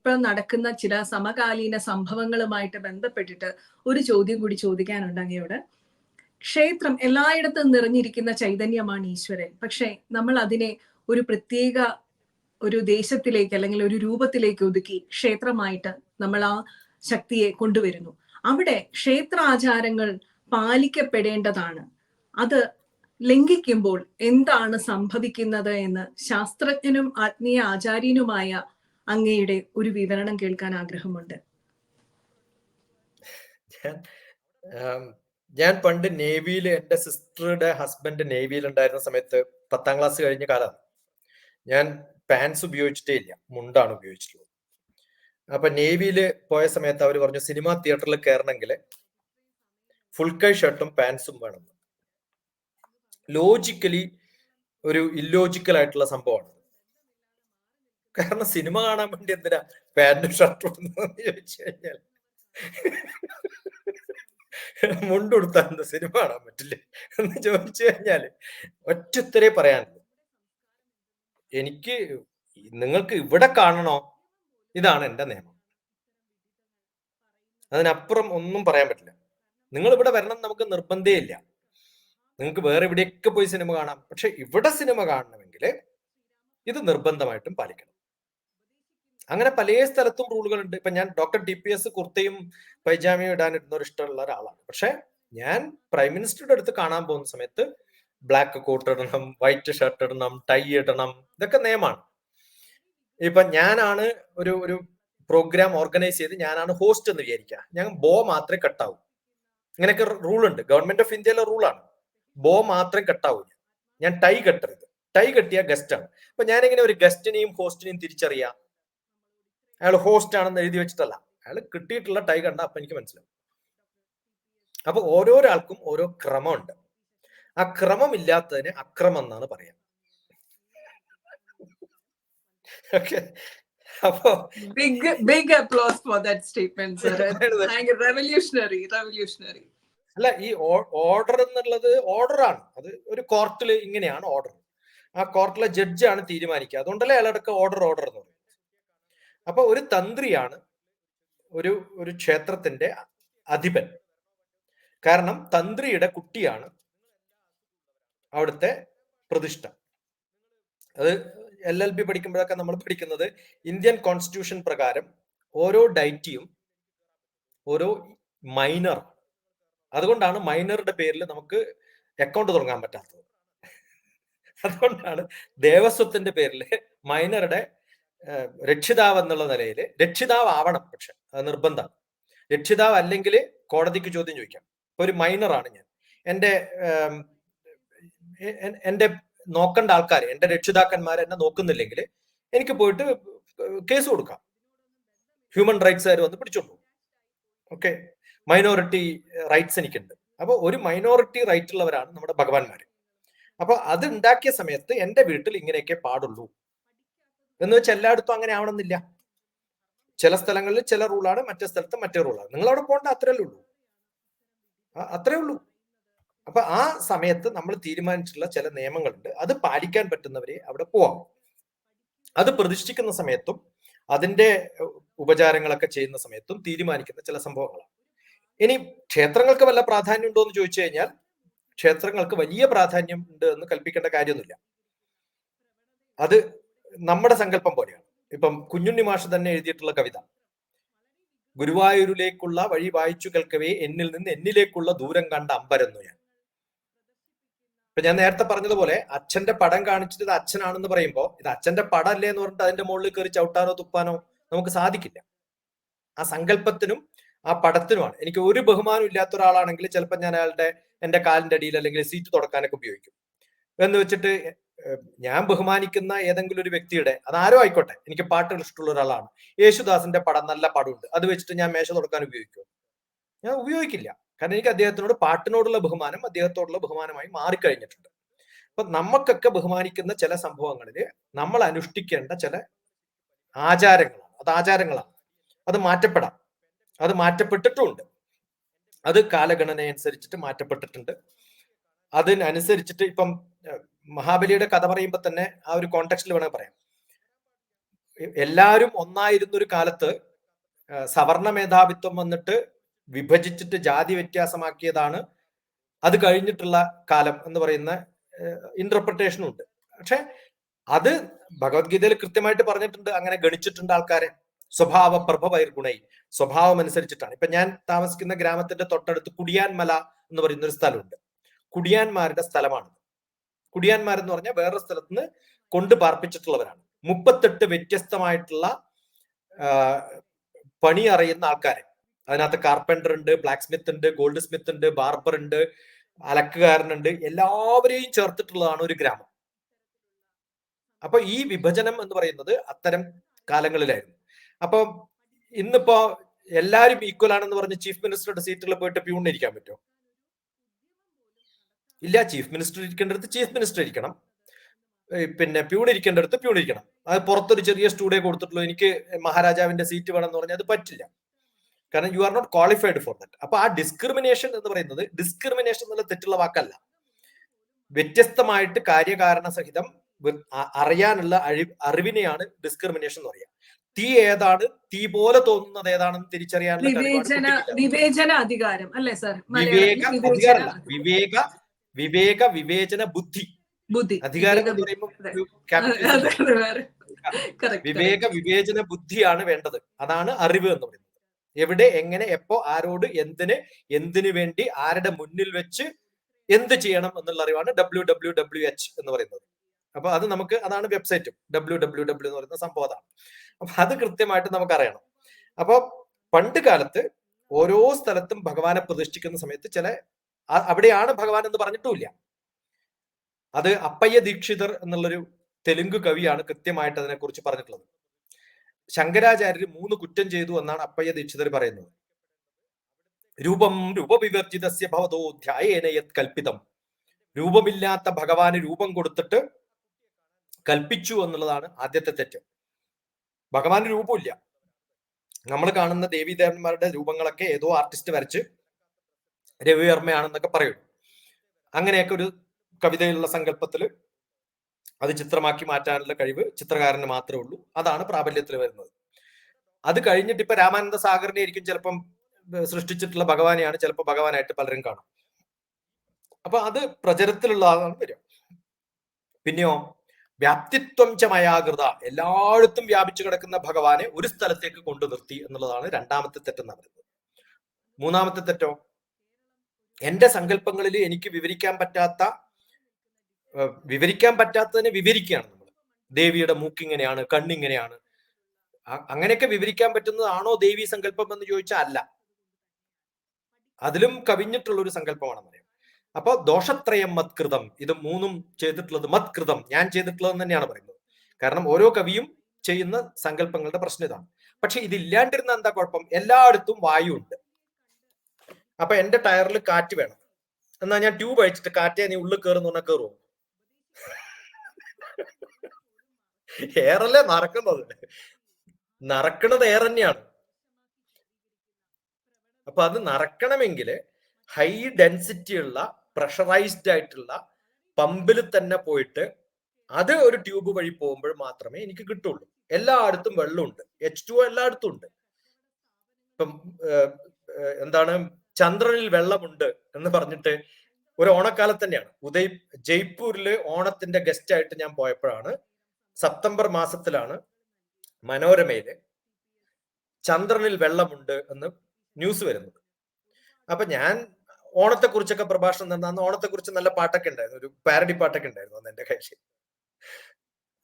ഇപ്പം നടക്കുന്ന ചില സമകാലീന സംഭവങ്ങളുമായിട്ട് ബന്ധപ്പെട്ടിട്ട് ഒരു ചോദ്യം കൂടി ചോദിക്കാനുണ്ട് അങ്ങയോട്. ക്ഷേത്രം എല്ലായിടത്തും നിറഞ്ഞിരിക്കുന്ന ചൈതന്യമാണ് ഈശ്വരൻ. പക്ഷേ നമ്മൾ അതിനെ ഒരു പ്രത്യേക ഒരു ദേശത്തിലേക്ക് അല്ലെങ്കിൽ ഒരു രൂപത്തിലേക്ക് ഒതുക്കി ക്ഷേത്രമായിട്ട് നമ്മൾ ആ ശക്തിയെ കൊണ്ടുവരുന്നു. അവിടെ ക്ഷേത്രാചാരങ്ങൾ പാലിക്കപ്പെടേണ്ടതാണ്. അത് ലംഘിക്കുമ്പോൾ എന്താണ് സംഭവിക്കുന്നത് എന്ന് ശാസ്ത്രജ്ഞനും ആത്മീയ ആചാര്യനുമായ അങ്ങയുടെ ഒരു വിവരണം കേൾക്കാൻ ആഗ്രഹമുണ്ട്. ഞാൻ പണ്ട് നേവിയിൽ എന്റെ സിസ്റ്ററുടെ ഹസ്ബൻഡ് നേവിയിൽ ഉണ്ടായിരുന്ന സമയത്ത് പത്താം ക്ലാസ് കഴിഞ്ഞ കാലം ഞാൻ പാൻസ് ഉപയോഗിച്ചിട്ടേ ഇല്ല. മുണ്ടാണ് ഉപയോഗിച്ചിട്ടുള്ളത്. അപ്പൊ നേവിയിൽ പോയ സമയത്ത് അവർ പറഞ്ഞു സിനിമാ തിയേറ്ററിൽ കയറണമെങ്കിൽ ഫുൾ കൈ ഷർട്ടും പാൻസും വേണം. ലോജിക്കലി ഒരു ഇല്ലോജിക്കൽ ആയിട്ടുള്ള സംഭവമാണ്. കാരണം സിനിമ കാണാൻ വേണ്ടി എന്തിനാ പാന്റും ഷർട്ടും ചോദിച്ചു കഴിഞ്ഞാൽ? മുണ്ടുടുത്താൽ എന്താ സിനിമ കാണാൻ പറ്റില്ലേ? എന്ന് ചോദിച്ചു കഴിഞ്ഞാൽ ഒറ്റത്തരേ പറയാനുള്ളൂ. എനിക്ക് നിങ്ങൾക്ക് ഇവിടെ കാണണോ? ഇതാണ് എന്റെ നിയമം. അതിനപ്പുറം ഒന്നും പറയാൻ പറ്റില്ല. നിങ്ങൾ ഇവിടെ വരണം നമുക്ക് നിർബന്ധേ ഇല്ല. നിങ്ങൾക്ക് വേറെ എവിടെയൊക്കെ പോയി സിനിമ കാണാം. പക്ഷെ ഇവിടെ സിനിമ കാണണമെങ്കിൽ ഇത് നിർബന്ധമായിട്ടും പാലിക്കണം. അങ്ങനെ പല സ്ഥലത്തും റൂളുകളുണ്ട്. ഇപ്പൊ ഞാൻ ഡോക്ടർ ഡി പി എസ് കുർത്തയും പൈജാമയും ഇടാൻ ഇടുന്ന ഒരു ഇഷ്ടമുള്ള ഒരാളാണ്. പക്ഷെ ഞാൻ പ്രൈം മിനിസ്റ്ററുടെ അടുത്ത് കാണാൻ പോകുന്ന സമയത്ത് ബ്ലാക്ക് കോട്ട് ഇടണം വൈറ്റ് ഷർട്ട് ഇടണം ടൈ ഇടണം ഇതൊക്കെ നിയമമാണ്. ഇപ്പൊ ഞാനാണ് ഒരു ഒരു പ്രോഗ്രാം ഓർഗനൈസ് ചെയ്ത് ഞാനാണ് ഹോസ്റ്റ് എന്ന് വിചാരിക്കുക. ഞാൻ ബോ മാത്രമേ കട്ടാവൂ. ഇങ്ങനെയൊക്കെ റൂൾ ഉണ്ട് ഗവൺമെന്റ് ഓഫ് ഇന്ത്യയിലെ റൂളാണ്. ബോ മാത്രം കട്ടാവൂ ഞാൻ. ടൈ കെട്ടരുത്. ടൈ കെട്ടിയ ഗസ്റ്റ് ആണ് അപ്പൊ ഞാനിങ്ങനെ ഒരു ഗസ്റ്റിനെയും ഹോസ്റ്റിനെയും തിരിച്ചറിയാം. അയാൾ ഹോസ്റ്റ് ആണെന്ന് എഴുതി വെച്ചിട്ടല്ല. അയാൾ കിട്ടിയിട്ടുള്ള ടൈ കണ്ട അപ്പൊ എനിക്ക് മനസ്സിലാവും. അപ്പൊ ഓരോരാൾക്കും ഓരോ ക്രമമുണ്ട്. ആ ക്രമം ഇല്ലാത്തതിന് അക്രമം എന്നാണ് പറയാം. ഓക്കെ അപ്പോ big big applause for that statement revolutionary revolutionary അല്ല ഈ ഓർഡർ എന്നുള്ളത് ഓർഡറാണ് അത് ഒരു കോർട്ടിൽ ഇങ്ങനെയാണ് ഓർഡർ ആ കോർട്ടിലെ ജഡ്ജാണ് തീരുമാനിക്കുക. അതുകൊണ്ടല്ലേ അയാളടക്കം ഓർഡർ ഓർഡർ എന്ന് പറയും അപ്പൊ ഒരു തന്ത്രിയാണ് ഒരു ഒരു ക്ഷേത്രത്തിന്റെ അധിപൻ. കാരണം തന്ത്രിയുടെ കുട്ടിയാണ് അവിടുത്തെ പ്രതിഷ്ഠ. അത് എൽ എൽ ബി പഠിക്കുമ്പോഴൊക്കെ നമ്മൾ പഠിക്കുന്നത് ഇന്ത്യൻ കോൺസ്റ്റിറ്റ്യൂഷൻ പ്രകാരം ഓരോ ഡൈറ്റിയും ഓരോ മൈനർ അതുകൊണ്ടാണ് മൈനറുടെ പേരിൽ നമുക്ക് അക്കൗണ്ട് തുടങ്ങാൻ പറ്റാത്തത്. അതുകൊണ്ടാണ് ദേവസ്വത്തിന്റെ പേരിൽ മൈനറുടെ രക്ഷിതാവ് എന്നുള്ള നിലയിൽ രക്ഷിതാവ് ആവണം പക്ഷെ അത് നിർബന്ധമാണ്. രക്ഷിതാവ് അല്ലെങ്കിൽ കോടതിക്ക് ചോദ്യം ചോദിക്കാം. ഇപ്പൊ ഒരു മൈനറാണ് ഞാൻ. എന്റെ എന്റെ നോക്കേണ്ട ആൾക്കാർ എന്റെ രക്ഷിതാക്കന്മാർ എന്നെ നോക്കുന്നില്ലെങ്കിൽ എനിക്ക് പോയിട്ട് കേസ് കൊടുക്കാം. ഹ്യൂമൻ റൈറ്റ്സ് റൈറ്റ്സുകാർ വന്ന് പിടിച്ചോണ്ടു ഓക്കെ? മൈനോറിറ്റി റൈറ്റ്സ് എനിക്കുണ്ട്. അപ്പോൾ ഒരു മൈനോറിറ്റി റൈറ്റ് ഉള്ളവരാണ് നമ്മുടെ ഭഗവാന്മാർ അപ്പോൾ അത് ഉണ്ടാക്കിയ സമയത്ത് എന്റെ വീട്ടിൽ ഇങ്ങനെയൊക്കെ പാടുള്ളൂ. എന്ന് വെച്ചാൽ എല്ലായിടത്തും അങ്ങനെ ആവണമെന്നില്ല. ചില സ്ഥലങ്ങളിൽ ചില റൂളാണ് മറ്റേ സ്ഥലത്ത് മറ്റേ റൂളാണ് നിങ്ങൾ അവിടെ പോകേണ്ട അത്രയല്ലേ ഉള്ളൂ. അത്രേ ഉള്ളൂ. അപ്പൊ ആ സമയത്ത് നമ്മൾ തീരുമാനിച്ചിട്ടുള്ള ചില നിയമങ്ങളുണ്ട്. അത് പാലിക്കാൻ പറ്റുന്നവരെ അവിടെ പോവാം. അത് പ്രതിഷ്ഠിക്കുന്ന സമയത്തും അതിന്റെ ഉപചാരങ്ങളൊക്കെ ചെയ്യുന്ന സമയത്തും തീരുമാനിക്കുന്ന ചില സംഭവങ്ങളാണ്. ഇനി ക്ഷേത്രങ്ങൾക്ക് വല്ല പ്രാധാന്യം ഉണ്ടോ എന്ന് ചോദിച്ചു കഴിഞ്ഞാൽ ക്ഷേത്രങ്ങൾക്ക് വലിയ പ്രാധാന്യം ഉണ്ട് എന്ന് കൽപ്പിക്കേണ്ട കാര്യമൊന്നുമില്ല. അത് നമ്മുടെ സങ്കല്പം പോലെയാണ്. ഇപ്പം കുഞ്ഞുണ്ണി മാഷ് തന്നെ എഴുതിയിട്ടുള്ള കവിത. ഗുരുവായൂരിലേക്കുള്ള വഴി വായിച്ചു കേൾക്കവേ എന്നിൽ നിന്ന് എന്നിലേക്കുള്ള ദൂരം കണ്ട അമ്പരന്നു ഞാൻ. ഇപ്പൊ ഞാൻ നേരത്തെ പറഞ്ഞതുപോലെ അച്ഛന്റെ പടം കാണിച്ചിട്ട് ഇത് അച്ഛനാണെന്ന് പറയുമ്പോൾ ഇത് അച്ഛന്റെ പടം അല്ലേ എന്ന് പറഞ്ഞിട്ട് അതിന്റെ മുകളിൽ കയറി ചവിട്ടാനോ തുപ്പാനോ നമുക്ക് സാധിക്കില്ല. ആ സങ്കല്പത്തിനും ആ പടത്തിനുമാണ്. എനിക്ക് ഒരു ബഹുമാനം ഇല്ലാത്ത ഒരാളാണെങ്കിൽ ചിലപ്പോൾ ഞാൻ അയാളുടെ എന്റെ കാലിന്റെ അടിയിൽ അല്ലെങ്കിൽ സീറ്റ് തുടക്കാനൊക്കെ ഉപയോഗിക്കും. എന്ന് വെച്ചിട്ട് ഞാൻ ബഹുമാനിക്കുന്ന ഏതെങ്കിലും ഒരു വ്യക്തിയുടെ അത് ആരോ ആയിക്കോട്ടെ എനിക്ക് പാട്ടുകൾ ഇഷ്ടമുള്ള ഒരാളാണ്. യേശുദാസിന്റെ പടം നല്ല പടമുണ്ട് അത് വെച്ചിട്ട് ഞാൻ മേശ തുടക്കാൻ ഉപയോഗിക്കും ഞാൻ ഉപയോഗിക്കില്ല. കാരണം എനിക്ക് അദ്ദേഹത്തിനോട് പാട്ടിനോടുള്ള ബഹുമാനം അദ്ദേഹത്തോടുള്ള ബഹുമാനമായി മാറിക്കഴിഞ്ഞിട്ടുണ്ട്. അപ്പൊ നമുക്കൊക്കെ ബഹുമാനിക്കുന്ന ചില സംഭവങ്ങളിൽ നമ്മൾ അനുഷ്ഠിക്കേണ്ട ചില ആചാരങ്ങളാണ്. അത് ആചാരങ്ങളാണ്. അത് മാറ്റപ്പെടാം. അത് മാറ്റപ്പെട്ടിട്ടുമുണ്ട് അത് കാലഗണനയനുസരിച്ചിട്ട് മാറ്റപ്പെട്ടിട്ടുണ്ട്. അതിനനുസരിച്ചിട്ട് ഇപ്പം മഹാബലിയുടെ കഥ പറയുമ്പോൾ തന്നെ ആ ഒരു കോണ്ടെക്സ്റ്റിൽ വേണമെങ്കിൽ പറയാം. എല്ലാവരും ഒന്നായിരുന്ന ഒരു കാലത്ത് സവർണ മേധാവിത്വം വന്നിട്ട് വിഭജിച്ചിട്ട് ജാതി വ്യത്യാസമാക്കിയതാണ്. അത് കഴിഞ്ഞിട്ടുള്ള കാലം എന്ന് പറയുന്ന ഇന്റർപ്രിട്ടേഷനും ഉണ്ട്. പക്ഷെ അത് ഭഗവത്ഗീതയിൽ കൃത്യമായിട്ട് പറഞ്ഞിട്ടുണ്ട്. അങ്ങനെ ഗണിച്ചിട്ടുണ്ട് ആൾക്കാരെ. സ്വഭാവ പ്രഭവൈർ ഗുണൈ. സ്വഭാവം അനുസരിച്ചിട്ടാണ്. ഇപ്പൊ ഞാൻ താമസിക്കുന്ന ഗ്രാമത്തിന്റെ തൊട്ടടുത്ത് കുടിയാൻമല എന്ന് പറയുന്ന ഒരു സ്ഥലമുണ്ട്. കുടിയാന്മാരുടെ സ്ഥലമാണ് കുടിയാന്മാരെന്ന് പറഞ്ഞാൽ വേറെ സ്ഥലത്ത് നിന്ന് കൊണ്ട് പാർപ്പിച്ചിട്ടുള്ളവരാണ്. മുപ്പത്തെട്ട് വ്യത്യസ്തമായിട്ടുള്ള പണി അറിയുന്ന ആൾക്കാരെ. അതിനകത്ത് കാർപ്പന്റർ ഉണ്ട് ബ്ലാക്ക് സ്മിത്ത് ഉണ്ട് ഗോൾഡ് സ്മിത്ത് ഉണ്ട് ബാർബർ ഉണ്ട് അലക്കുകാരനുണ്ട്. എല്ലാവരെയും ചേർത്തിട്ടുള്ളതാണ് ഒരു ഗ്രാമം. അപ്പൊ ഈ വിഭജനം എന്ന് പറയുന്നത് അത്തരം കാലങ്ങളിലായിരുന്നു. അപ്പൊ ഇന്നിപ്പോ എല്ലാരും ഈക്വൽ ആണെന്ന് പറഞ്ഞ് ചീഫ് മിനിസ്റ്ററുടെ സീറ്റിൽ പോയിട്ട് പ്യൂണിരിക്കാൻ പറ്റുമോ? ഇല്ല ചീഫ് മിനിസ്റ്റർ ഇരിക്കേണ്ടടുത്ത് ചീഫ് മിനിസ്റ്റർ ഇരിക്കണം. പിന്നെ പ്യൂൺ ഇരിക്കേണ്ടടുത്ത് പ്യൂൺ ഇരിക്കണം. അത് പുറത്തൊരു ചെറിയ സ്റ്റുഡിയോ കൊടുത്തിട്ടുള്ളൂ എനിക്ക് മഹാരാജാവിന്റെ സീറ്റ് വേണം എന്ന് പറഞ്ഞാൽ അത് പറ്റില്ല. കാരണം you are not qualified for that അപ്പൊ ആ ഡിസ്ക്രിമിനേഷൻ എന്ന് പറയുന്നത് ഡിസ്ക്രിമിനേഷൻ എന്നുള്ള തെറ്റുള്ള വാക്കല്ല. വ്യത്യസ്തമായിട്ട് കാര്യകാരണ സഹിതം അറിയാനുള്ള അഴി- അറിവിനെയാണ് ഡിസ്ക്രിമിനേഷൻ എന്ന് പറയുക. തീ ഏതാണ് തീ പോലെ തോന്നുന്നത് ഏതാണെന്ന് തിരിച്ചറിയാനുള്ള വിവേചന അധികാരം അല്ലേ സർ വിവേക അധികാരമല്ല. വിവേക വിവേക വിവേചന ബുദ്ധി. ബുദ്ധി. അധികാരം എന്ന് വിവേക പറയുമ്പോൾ വിവേക വിവേചന ബുദ്ധിയാണ് വേണ്ടത്. അതാണ് അറിവ് എന്ന് പറയുന്നത്. എവിടെ എങ്ങനെ എപ്പോ ആരോട് എന്തിന് എന്തിനു വേണ്ടി ആരുടെ മുന്നിൽ വെച്ച് എന്ത് ചെയ്യണം എന്നുള്ള അറിവാണ് ഡബ്ല്യു ഡബ്ല്യു ഡബ്ല്യു എച്ച് എന്ന് പറയുന്നത്. അപ്പൊ അത് നമുക്ക് അതാണ് വെബ്സൈറ്റും. ഡബ്ല്യു ഡബ്ല്യു ഡബ്ല്യു എന്ന് പറയുന്ന സംഭവം അതാണ്. അപ്പൊ അത് കൃത്യമായിട്ട് നമുക്ക് അറിയണം അപ്പൊ പണ്ട് കാലത്ത് ഓരോ സ്ഥലത്തും ഭഗവാനെ പ്രതിഷ്ഠിക്കുന്ന സമയത്ത് ചില അവിടെയാണ് ഭഗവാൻ എന്ന് പറഞ്ഞിട്ടുമില്ല. അത് അപ്പയ്യ ദീക്ഷിതർ എന്നുള്ളൊരു തെലുങ്ക് കവിയാണ് കൃത്യമായിട്ട് അതിനെക്കുറിച്ച് പറഞ്ഞിട്ടുള്ളത്. ശങ്കരാചാര്യർ മൂന്ന് കുറ്റം ചെയ്തു എന്നാണ് അപ്പയ്യ ദീക്ഷിതർ പറയുന്നത്. രൂപം രൂപവിവർജിതസ്യ ഭവതോ ധ്യായേന യത് കൽപ്പിതം. രൂപമില്ലാത്ത ഭഗവാന് രൂപം കൊടുത്തിട്ട് കൽപ്പിച്ചു എന്നുള്ളതാണ് ആദ്യത്തെ തെറ്റ്. ഭഗവാന് രൂപമില്ല. നമ്മൾ കാണുന്ന ദേവീദേവന്മാരുടെ രൂപങ്ങളൊക്കെ ഏതോ ആർട്ടിസ്റ്റ് വരച്ച് രവിവർമ്മയാണെന്നൊക്കെ പറയും. അങ്ങനെയൊക്കെ ഒരു കവിതയിലുള്ള സങ്കല്പത്തിൽ അത് ചിത്രമാക്കി മാറ്റാനുള്ള കഴിവ് ചിത്രകാരന് മാത്രമേ ഉള്ളൂ. അതാണ് പ്രാബല്യത്തിൽ വരുന്നത്. അത് കഴിഞ്ഞിട്ട് ഇപ്പൊ രാമാനന്ദ സാഗറിനെ ആയിരിക്കും ചിലപ്പം സൃഷ്ടിച്ചിട്ടുള്ള ഭഗവാനെയാണ് ചിലപ്പോൾ ഭഗവാനായിട്ട് പലരും കാണും. അപ്പൊ അത് പ്രചരത്തിലുള്ളതാണ് വരിക. പിന്നെയോ വ്യാപ്തിത്വം ചമയാകൃത മയാകൃത എല്ലായിടത്തും വ്യാപിച്ചു കിടക്കുന്ന ഭഗവാനെ ഒരു സ്ഥലത്തേക്ക് കൊണ്ടു നിർത്തി എന്നുള്ളതാണ് രണ്ടാമത്തെ തെറ്റെന്ന് പറയുന്നത്. മൂന്നാമത്തെ തെറ്റോ? എന്റെ സങ്കല്പങ്ങളിൽ എനിക്ക് വിവരിക്കാൻ പറ്റാത്ത വിവരിക്കാൻ പറ്റാത്തതിനെ വിവരിക്കുകയാണ് നമ്മൾ. ദേവിയുടെ മൂക്കിങ്ങനെയാണ് കണ്ണിങ്ങനെയാണ്. അങ്ങനെയൊക്കെ വിവരിക്കാൻ പറ്റുന്നതാണോ ദേവി സങ്കല്പം എന്ന് ചോദിച്ചാൽ അല്ല. അതിലും കവിഞ്ഞിട്ടുള്ള ഒരു സങ്കല്പമാണെന്ന് പറയാം. അപ്പോൾ ദോഷത്രയം മത്കൃതം ഇത് മൂന്നും ചെയ്തിട്ടുള്ളത് മത്കൃതം ഞാൻ ചെയ്തിട്ടുള്ളത് തന്നെയാണ് പറയുന്നത്. കാരണം ഓരോ കവിയും ചെയ്യുന്ന സങ്കല്പങ്ങളുടെ പ്രശ്നം ഇതാണ്. പക്ഷെ ഇതില്ലാണ്ടിരുന്ന എന്താ കുഴപ്പം? എല്ലായിടത്തും വായു ഉണ്ട് അപ്പൊ എന്റെ ടയറിൽ കാറ്റ് വേണം. എന്നാ ഞാൻ ട്യൂബ് അഴിച്ചിട്ട് കാറ്റേ നീ ഉള്ളിൽ കയറുന്ന പറഞ്ഞാൽ കയറുമോ എയറല്ലേ നടക്കുന്നത്? നറക്കണത് എയർ തന്നെയാണ്. അപ്പൊ അത് നടക്കണമെങ്കിൽ ഹൈ ഡെൻസിറ്റി ഉള്ള പ്രഷറൈസ്ഡ് ആയിട്ടുള്ള പമ്പിൽ തന്നെ പോയിട്ട് അത് ഒരു ട്യൂബ് വഴി പോകുമ്പോൾ മാത്രമേ എനിക്ക് കിട്ടുള്ളൂ. എല്ലായിടത്തും വെള്ളമുണ്ട്. എച്ച് ടു എല്ലായിടത്തും ഉണ്ട്. ഇപ്പം എന്താണ് ചന്ദ്രനിൽ വെള്ളമുണ്ട് എന്ന് പറഞ്ഞിട്ട് ഒരു ഓണക്കാലത്ത് തന്നെയാണ്. ഉദയ് ജയ്പൂരിൽ ഓണത്തിന്റെ ഗസ്റ്റ് ആയിട്ട് ഞാൻ പോയപ്പോഴാണ്. സെപ്റ്റംബർ മാസത്തിലാണ് മനോരമയിൽ ചന്ദ്രനിൽ വെള്ളമുണ്ട് എന്ന് ന്യൂസ് വരുന്നത്. അപ്പൊ ഞാൻ ഓണത്തെ കുറിച്ചൊക്കെ പ്രഭാഷണം തന്നെ ഓണത്തെ കുറിച്ച് നല്ല പാട്ടൊക്കെ ഉണ്ടായിരുന്നു. ഒരു പാരഡി പാട്ടൊക്കെ ഉണ്ടായിരുന്നു അന്ന് എന്റെ കയ്യിൽ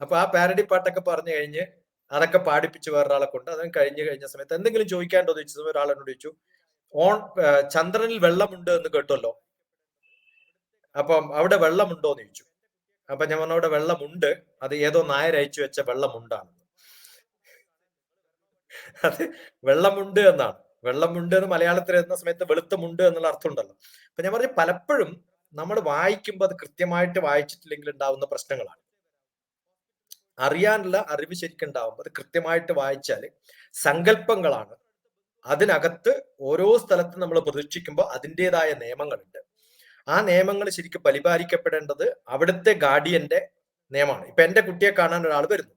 അപ്പൊ ആ പാരഡി പാട്ടൊക്കെ പറഞ്ഞു കഴിഞ്ഞ് അതൊക്കെ പാടിപ്പിച്ച് വേറൊരാളെ കൊണ്ട് അതും കഴിഞ്ഞ് കഴിഞ്ഞ സമയത്ത് എന്തെങ്കിലും ചോദിക്കാണ്ടോ ചോദിച്ചു ഒരാളെന്നോട് ഒരാൾ എന്നോട് ചോദിച്ചു. ഓൺ ചന്ദ്രനിൽ വെള്ളമുണ്ട് എന്ന് കേട്ടല്ലോ. അപ്പം അവിടെ വെള്ളമുണ്ടോ എന്ന് ചോദിച്ചു. അപ്പൊ ഞാൻ പറഞ്ഞു അവിടെ വെള്ളമുണ്ട്. അത് ഏതോ നായർ അയച്ചു വെച്ച വെള്ളമുണ്ടാണ് അത് വെള്ളമുണ്ട് എന്നാണ്. വെള്ളമുണ്ട് എന്ന് മലയാളത്തിൽ എഴുതുന്ന സമയത്ത് വെളുത്തമുണ്ട് എന്നുള്ള അർത്ഥം ഉണ്ടല്ലോ. അപ്പൊ ഞാൻ പറഞ്ഞു പലപ്പോഴും നമ്മൾ വായിക്കുമ്പോൾ അത് കൃത്യമായിട്ട് വായിച്ചിട്ടില്ലെങ്കിൽ ഉണ്ടാവുന്ന പ്രശ്നങ്ങളാണ്. അറിയാനുള്ള അറിവ് ശരിക്കും ഉണ്ടാവുമ്പോൾ അത് കൃത്യമായിട്ട് വായിച്ചാൽ സങ്കല്പങ്ങളാണ് അതിനകത്ത് ഓരോ സ്ഥലത്തും നമ്മൾ പ്രതീക്ഷിക്കുമ്പോൾ അതിന്റെതായ നിയമങ്ങളുണ്ട്. ആ നിയമങ്ങൾ ശരിക്കും പരിപാലിക്കപ്പെടേണ്ടത് അവിടുത്തെ ഗാർഡിയന്റെ നിയമമാണ്. ഇപ്പൊ എന്റെ കുട്ടിയെ കാണാൻ ഒരാൾ വരുന്നു.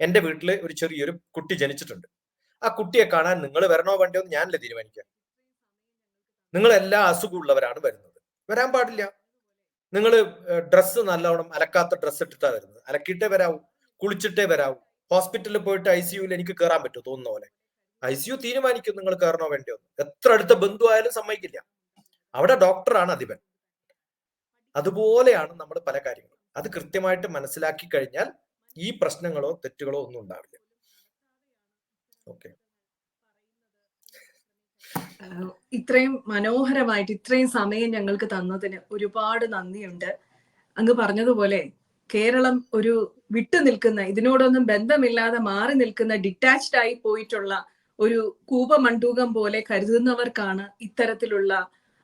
എന്റെ വീട്ടിൽ ഒരു ചെറിയൊരു കുട്ടി ജനിച്ചിട്ടുണ്ട്. ആ കുട്ടിയെ കാണാൻ നിങ്ങൾ വരണോ വേണ്ടോ എന്ന് ഞാനല്ലേ തീരുമാനിക്കുക? നിങ്ങൾ എല്ലാ അസുഖമുള്ളവരാണ് വരുന്നത്. വരാൻ പാടില്ല. നിങ്ങൾ ഡ്രസ്സ് നല്ലവണ്ണം അലക്കാത്ത ഡ്രസ്സ് ഇട്ടിട്ടാണ് വരുന്നത്. അലക്കിയിട്ടേ വരാവൂ. കുളിച്ചിട്ടേ വരാവൂ. ഹോസ്പിറ്റലിൽ പോയിട്ട് ഐ സിയുയിൽ എനിക്ക് കയറാൻ പറ്റുമോ? തോന്നുന്ന പോലെ. ഐ സിയു തീരുമാനിക്കും നിങ്ങൾ കയറണോ വേണ്ടിയോ. എത്ര അടുത്ത ബന്ധു ആയാലും സമ്മതിക്കില്ല. അവിടെ ഡോക്ടറാണ് അധിപൻ. അതുപോലെയാണ് നമ്മൾ പല കാര്യങ്ങളും. അത് കൃത്യമായിട്ട് മനസ്സിലാക്കി കഴിഞ്ഞാൽ ഈ പ്രശ്നങ്ങളോ തെറ്റുകളോ ഒന്നും ഉണ്ടാവില്ല. ഓക്കെ. ഇത്രയും മനോഹരമായിട്ട് ഇത്രയും സമയം ഞങ്ങൾക്ക് തന്നതിന് ഒരുപാട് നന്ദിയുണ്ട്. അങ്ങ് പറഞ്ഞതുപോലെ കേരളം ഒരു വിട്ടു നിൽക്കുന്ന ഇതിനോടൊന്നും ബന്ധമില്ലാതെ മാറി നിൽക്കുന്ന ഡിറ്റാച്ച്ഡ് ആയി പോയിട്ടുള്ള ഒരു കൂപമണ്ടൂകം പോലെ കരുതുന്നവർക്കാണ് ഇത്തരത്തിലുള്ള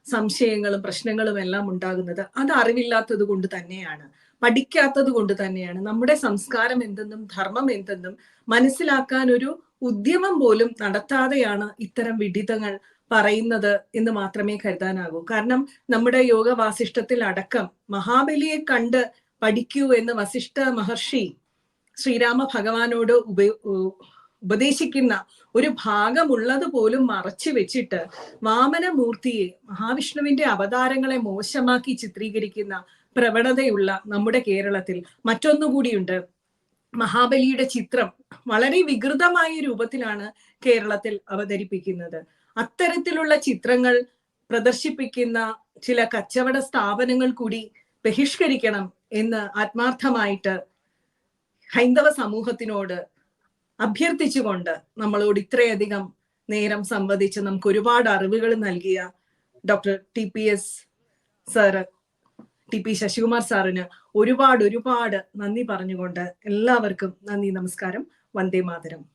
സംശയങ്ങളും പ്രശ്നങ്ങളും എല്ലാം ഉണ്ടാകുന്നത്. അത് അറിവില്ലാത്തത് കൊണ്ട് തന്നെയാണ്. പഠിക്കാത്തത് കൊണ്ട് തന്നെയാണ്. നമ്മുടെ സംസ്കാരം എന്തെന്നും ധർമ്മം എന്തെന്നും മനസ്സിലാക്കാൻ ഒരു ഉദ്യമം പോലും നടത്താതെയാണ് ഇത്തരം വിഡിതങ്ങൾ പറയുന്നത് എന്ന് മാത്രമേ കരുതാനാകൂ. കാരണം നമ്മുടെ യോഗ വാസിഷ്ഠത്തിൽ അടക്കം മഹാബലിയെ കണ്ട് പഠിക്കൂ എന്ന് വസിഷ്ഠ മഹർഷി ശ്രീരാമ ഭഗവാനോട് ഉപ ഉപദേശിക്കുന്ന ഒരു ഭാഗമുള്ളത് പോലും മറച്ചു വെച്ചിട്ട് വാമനമൂർത്തിയെ മഹാവിഷ്ണുവിന്റെ അവതാരങ്ങളെ മോശമാക്കി ചിത്രീകരിക്കുന്ന പ്രവണതയുള്ള നമ്മുടെ കേരളത്തിൽ മറ്റൊന്നുകൂടിയുണ്ട്. മഹാബലിയുടെ ചിത്രം വളരെ വികൃതമായ രൂപത്തിലാണ് കേരളത്തിൽ അവതരിപ്പിക്കുന്നത്. അത്തരത്തിലുള്ള ചിത്രങ്ങൾ പ്രദർശിപ്പിക്കുന്ന ചില കച്ചവട സ്ഥാപനങ്ങൾ കൂടി ബഹിഷ്കരിക്കണം എന്ന് ആത്മാർത്ഥമായിട്ട് ഹൈന്ദവ സമൂഹത്തിനോട് അഭ്യർത്ഥിച്ചുകൊണ്ട് നമ്മളോട് ഇത്രയധികം നേരം സംവദിച്ച് നമുക്ക് ഒരുപാട് അറിവുകൾ നൽകിയ doctor T P S sir T P Sasikumar സാറിന് ഒരുപാട് ഒരുപാട് നന്ദി പറഞ്ഞുകൊണ്ട് എല്ലാവർക്കും നന്ദി നമസ്കാരം വന്ദേ മാതരം.